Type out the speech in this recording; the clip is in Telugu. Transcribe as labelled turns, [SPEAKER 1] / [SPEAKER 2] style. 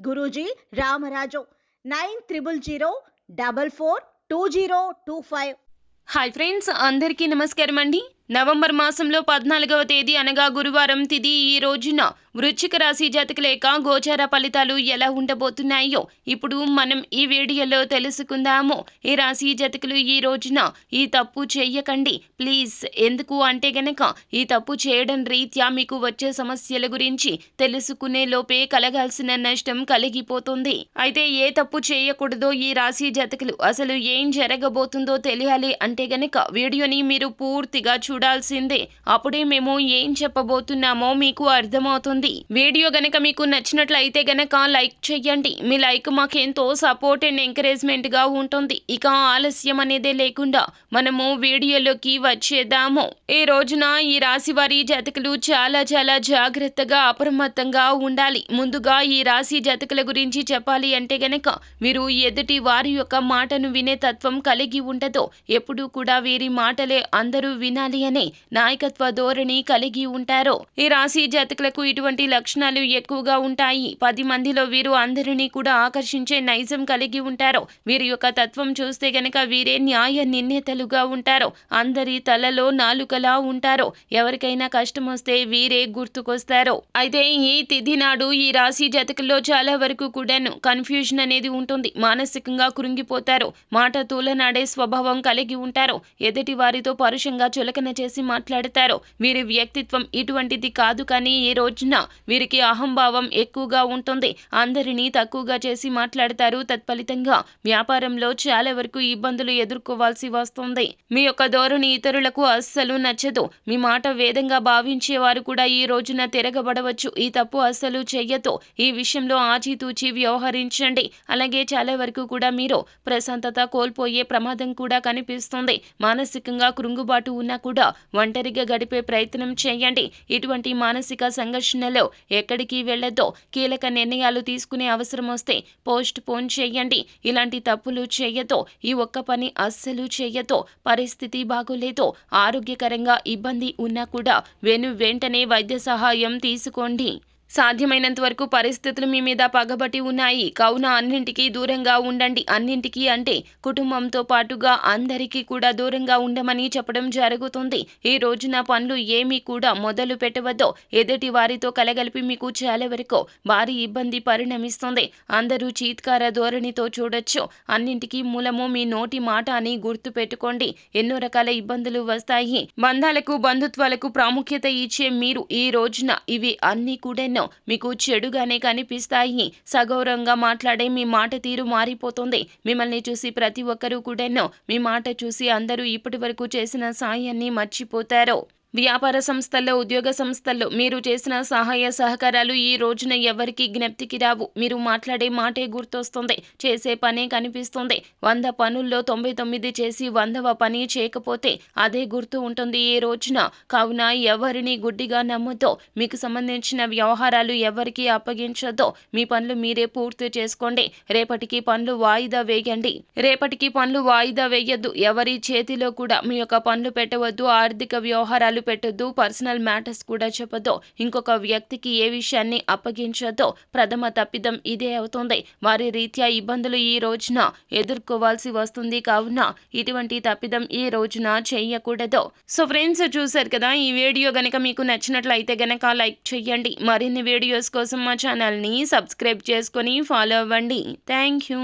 [SPEAKER 1] Guruji Ramaraju nine triple zero double four two zero two five.
[SPEAKER 2] Hi friends అందరికీ నమస్కారం అండి నవంబర్ మాసంలో పద్నాలుగవ తేదీ అనగా గురువారం తిది ఈ రోజున వృశ్చిక రాశి జాతక లేక గోచార ఫలితాలు ఎలా ఉండబోతున్నాయో ఇప్పుడు మనం ఈ వీడియోలో తెలుసుకుందాము. ఈ రాశి జాతకులు ఈ రోజున ఈ తప్పు చేయకండి. ప్లీజ్ ఎందుకు అంటే గనక ఈ తప్పు చేయడం రీత్యా మీకు వచ్చే సమస్యల గురించి తెలుసుకునే లోపే కలగాల్సిన నష్టం కలిగిపోతుంది. అయితే ఏ తప్పు చేయకూడదో ఈ రాశి జాతకులు అసలు ఏం జరగబోతుందో తెలియాలి అంటే గనక వీడియోని మీరు పూర్తిగా చూ చూడాల్సిందే. అప్పుడే మేము ఏం చెప్పబోతున్నామో మీకు అర్థమవుతుంది. వీడియో గనక మీకు నచ్చినట్లయితే గనక లైక్ చెయ్యండి. మీ లైక్ మాకెంతో సపోర్ట్ అండ్ ఎంకరేజ్మెంట్గా ఉంటుంది. ఇక ఆలస్యం అనేదే లేకుండా మనము వీడియోలోకి వచ్చేద్దాము. ఈ రోజున ఈ రాశి వారి జాతకులు చాలా చాలా జాగ్రత్తగా అప్రమత్తంగా ఉండాలి. ముందుగా ఈ రాశి జాతకుల గురించి చెప్పాలి అంటే గనక వీరు ఎదుటి వారి యొక్క మాటను వినే తత్వం కలిగి ఉండదు. ఎప్పుడూ కూడా వీరి మాటలే అందరూ వినాలి అనే నాయకత్వ ధోరణి కలిగి ఉంటారు. ఈ రాశి జాతకులకు ఇటువంటి లక్షణాలు ఎక్కువగా ఉంటాయి. పది మందిలో వీరు అందరినీ కూడా ఆకర్షించే నైజం కలిగి ఉంటారు. వీరి యొక్క తత్వం చూస్తే గనక వీరే న్యాయ నిర్ణేతలుగా ఉంటారు. అందరి తలలో నాలుకలా ఉంటారు. ఎవరికైనా కష్టం వస్తే వీరే గుర్తుకొస్తారు. అయితే ఈ తిథి నాడు ఈ రాశి జాతకుల్లో చాలా వరకు కూడాను కన్ఫ్యూజన్ అనేది ఉంటుంది. మానసికంగా కృంగిపోతారు. మాట తూలనాడే స్వభావం కలిగి ఉంటారు. ఎదుటి వారితో పరుషంగా చులకన చేసి మాట్లాడతారు. వీరి వ్యక్తిత్వం ఇటువంటిది కాదు కానీ ఈ రోజున వీరికి అహంభావం ఎక్కువగా ఉంటుంది. అందరినీ తక్కువగా చేసి మాట్లాడతారు. తత్ఫలితంగా వ్యాపారంలో చాలా వరకు ఇబ్బందులు ఎదుర్కోవాల్సి వస్తుంది. మీ యొక్క ధోరణి ఇతరులకు అస్సలు నచ్చదు. మీ మాట వేదంగా భావించే వారు కూడా ఈ రోజున తిరగబడవచ్చు. ఈ తప్పు అస్సలు చెయ్యదు ఈ విషయంలో ఆచితూచి వ్యవహరించండి. అలాగే చాలా వరకు కూడా మీరు ప్రశాంతత కోల్పోయే ప్రమాదం కూడా కనిపిస్తుంది. మానసికంగా కృంగుబాటు ఉన్నా కూడా ఒంటరిగా గడిపే ప్రయత్నం చేయండి. ఇటువంటి మానసిక సంఘర్షణలో ఎక్కడికి వెళ్ళొద్దో కీలక నిర్ణయాలు తీసుకునే అవసరం వస్తే పోస్ట్ పోన్ చేయండి. ఇలాంటి తప్పులు చేయతో ఈ ఒక్క పని అస్సలు చేయతో పరిస్థితి బాగోలేదో ఆరోగ్యకరంగా ఇబ్బంది ఉన్నా కూడా వెను వెంటనే వైద్య సహాయం తీసుకోండి. సాధ్యమైనంత వరకు పరిస్థితులు మీ మీద పగబట్టి ఉన్నాయి. కావున అన్నింటికీ దూరంగా ఉండండి. అన్నింటికీ అంటే కుటుంబంతో పాటుగా అందరికీ కూడా దూరంగా ఉండమని చెప్పడం జరుగుతుంది. ఈ రోజున పనులు ఏమీ కూడా మొదలు పెట్టవద్దో. ఎదుటి వారితో కలగలిపి మీకు చాలా వరకు భారీ ఇబ్బంది పరిణమిస్తుంది. అందరూ చీత్కార ధోరణితో చూడొచ్చు. అన్నింటికీ మూలము మీ నోటి మాట అని గుర్తు పెట్టుకోండి. ఎన్నో రకాల ఇబ్బందులు వస్తాయి. బంధాలకు బంధుత్వాలకు ప్రాముఖ్యత ఇచ్చే మీరు ఈ రోజున ఇవి అన్ని కూడా మీకు చెడుగానే కనిపిస్తాయి. సగౌరవంగా మాట్లాడే మీ మాట తీరు మారిపోతుంది. మిమ్మల్ని చూసి ప్రతి ఒక్కరూ కూడా మీ మాట చూసి అందరూ ఇప్పటి వరకు చేసిన సాయాన్ని మర్చిపోతారు. వ్యాపార సంస్థల్లో ఉద్యోగ సంస్థల్లో మీరు చేసిన సహాయ సహకారాలు ఈ రోజున ఎవరికి జ్ఞప్తికి రావు. మీరు మాట్లాడే మాటే గుర్తొస్తుంది. చేసే పనే కనిపిస్తుంది. వంద పనుల్లో తొంభై తొమ్మిది చేసి వందవ పని చేయకపోతే అదే గుర్తు ఉంటుంది ఈ రోజున. కావున ఎవరిని గుడ్డిగా నమ్ముతో మీకు సంబంధించిన వ్యవహారాలు ఎవరికి అప్పగించొద్దో మీ పనులు మీరే పూర్తి చేసుకోండి. రేపటికి పనులు వాయిదా వేయండి. రేపటికి పనులు వాయిదా వేయద్దు. ఎవరి చేతిలో కూడా మీ యొక్క పనులు పెట్టవద్దు. ఆర్థిక వ్యవహారాలు పెట్టొద్దు పర్సనల్ మ్యాటర్స్ కూడా చెప్పొద్దు. ఇంకొక వ్యక్తికి ఏ విషయాన్ని అప్పగించొద్దో ప్రథమ తప్పిదం ఇదే అవుతుంది. వారి రీత్యా ఇబ్బందులు ఈ రోజున ఎదుర్కోవాల్సి వస్తుంది కావున ఇటువంటి తప్పిదం ఈ రోజున చేయకూడదు సో ఫ్రెండ్స్ చూసారు కదా ఈ వీడియో గనక మీకు నచ్చినట్లయితే గనక లైక్ చేయండి మరిన్ని వీడియోస్ కోసం మా ఛానల్ని సబ్స్క్రైబ్ చేసుకొని ఫాలో అవ్వండి. Thank you.